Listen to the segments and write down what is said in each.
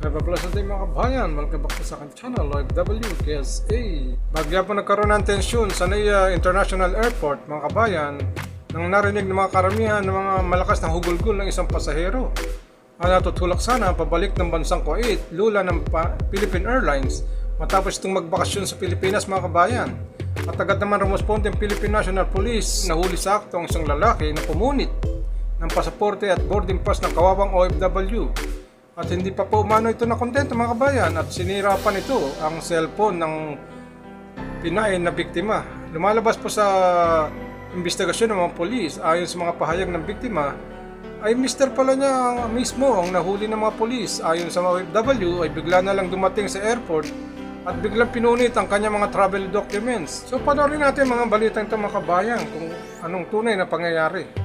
Have a blessed day mga kabayan. Welcome back sa aking channel, OFW KSA. Bagya po nagkaroon ng tensyon sa NAIA International Airport, mga kabayan, nang narinig ng mga karamihan ng mga malakas na hugulgul ng isang pasahero. Ang natutulak sana pabalik ng bansang Kuwait, lula ng Philippine Airlines matapos itong magbakasyon sa Pilipinas mga kabayan. At agad naman rumusponde ang Philippine National Police nahuli sa akto ang isang lalaki na pumunit ng pasaporte at boarding pass ng kawawang OFW. At hindi pa po umano ito na kontento mga kabayan at sinira pa nito ang cellphone ng Pinay na biktima. Lumalabas po sa investigasyon ng mga polis ayon sa mga pahayag ng biktima ay mister pala niya mismo ang nahuli ng mga polis. Ayon sa mga OFW ay bigla na lang dumating sa airport at biglang pinunit ang kanyang mga travel documents. So panoorin natin mga balitang ito mga kabayan kung anong tunay na pangyayari.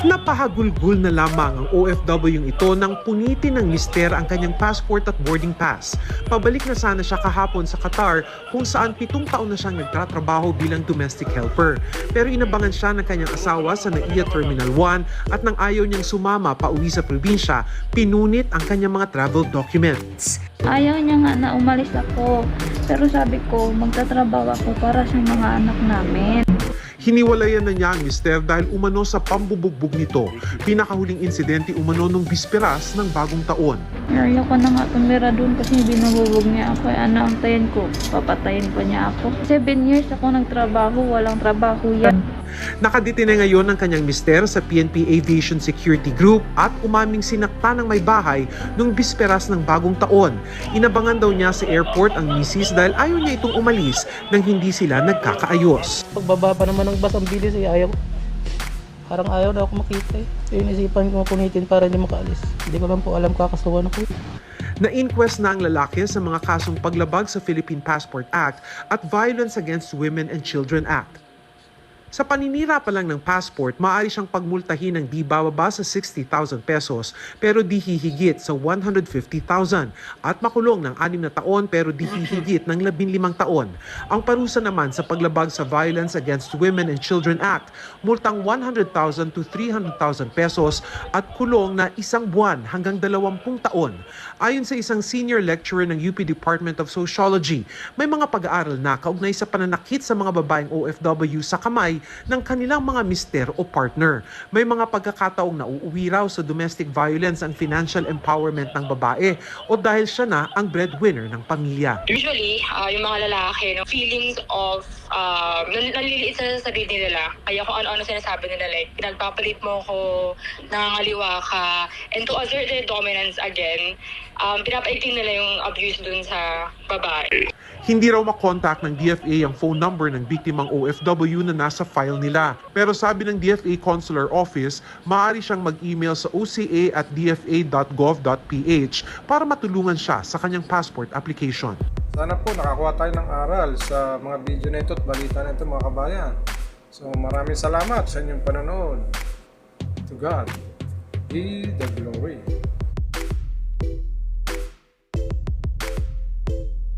Napahagulgul na lamang ang OFW ito nang punitin ng mister ang kanyang passport at boarding pass. Pabalik na sana siya kahapon sa Qatar kung saan pitong taon na siyang nagtatrabaho bilang domestic helper. Pero inabangan siya ng kanyang asawa sa NAIA Terminal 1 at nang ayaw niyang sumama pa uwi sa probinsya, pinunit ang kanyang mga travel documents. Ayaw niya nga na umalis ako. Pero sabi ko, magtatrabaho ako para sa mga anak namin. Hiniwalayan na niya ang mister dahil umano sa pambubugbog nito. Pinakahuling insidente umano nung bisperas ng bagong taon. Ayaw ko na nga tumira doon kasi binububog niya ako. Eh, Ano ang tayan ko? Papatayin pa niya ako. Seven years ako nagtrabaho, walang trabaho yan. Nakadetine ngayon ang kanyang mister sa PNP Aviation Security Group at umaming sinakta ng may bahay nung bisperas ng bagong taon. Inabangan daw niya sa airport ang misis dahil ayaw niya itong umalis nang hindi sila nagkakaayos. Pagbaba pa naman ng bus ang bilis eh, ayaw. Parang ayaw na ako makita eh. So yun isipan ko punitin para hindi makaalis. Hindi ko lang po alam kakasuhan ako. Na-inquest na ang lalaki sa mga kasong paglabag sa Philippine Passport Act at Violence Against Women and Children Act. Sa paninira pa lang ng passport, maaari siyang pagmultahin ng di bababa sa 60,000 pesos pero di hihigit sa 150,000 at makulong ng 6 na taon pero di hihigit ng 15 taon. Ang parusa naman sa paglabag sa Violence Against Women and Children Act, multang 100,000 to 300,000 pesos at kulong na isang buwan hanggang 20 taon. Ayon sa isang senior lecturer ng UP Department of Sociology, may mga pag-aaral na kaugnay sa pananakit sa mga babaeng OFW sa kamay ng kanilang mga mister o partner. May mga pagkakataong nauuwi raw sa domestic violence ang financial empowerment ng babae o dahil siya na ang breadwinner ng pamilya. Usually, ah, yung mga lalaki, no, feelings of uh, sila sa sarili nila. Kaya kung ano-ano sinasabi nila, like, pinagpapalit mo ko, nangangaliwa ka, and to assert their dominance again, um, pinapaiting nila yung abuse dun sa babae. Hindi raw makontak ng DFA ang phone number ng biktimang OFW na nasa file nila. Pero sabi ng DFA Consular Office, maaari siyang mag-email sa oca at dfa.gov.ph para matulungan siya sa kanyang passport application. Sana po nakakuha tayo ng aral sa mga video na ito at balita na ito mga kabayan. So maraming salamat sa inyong panonood. To God be the glory.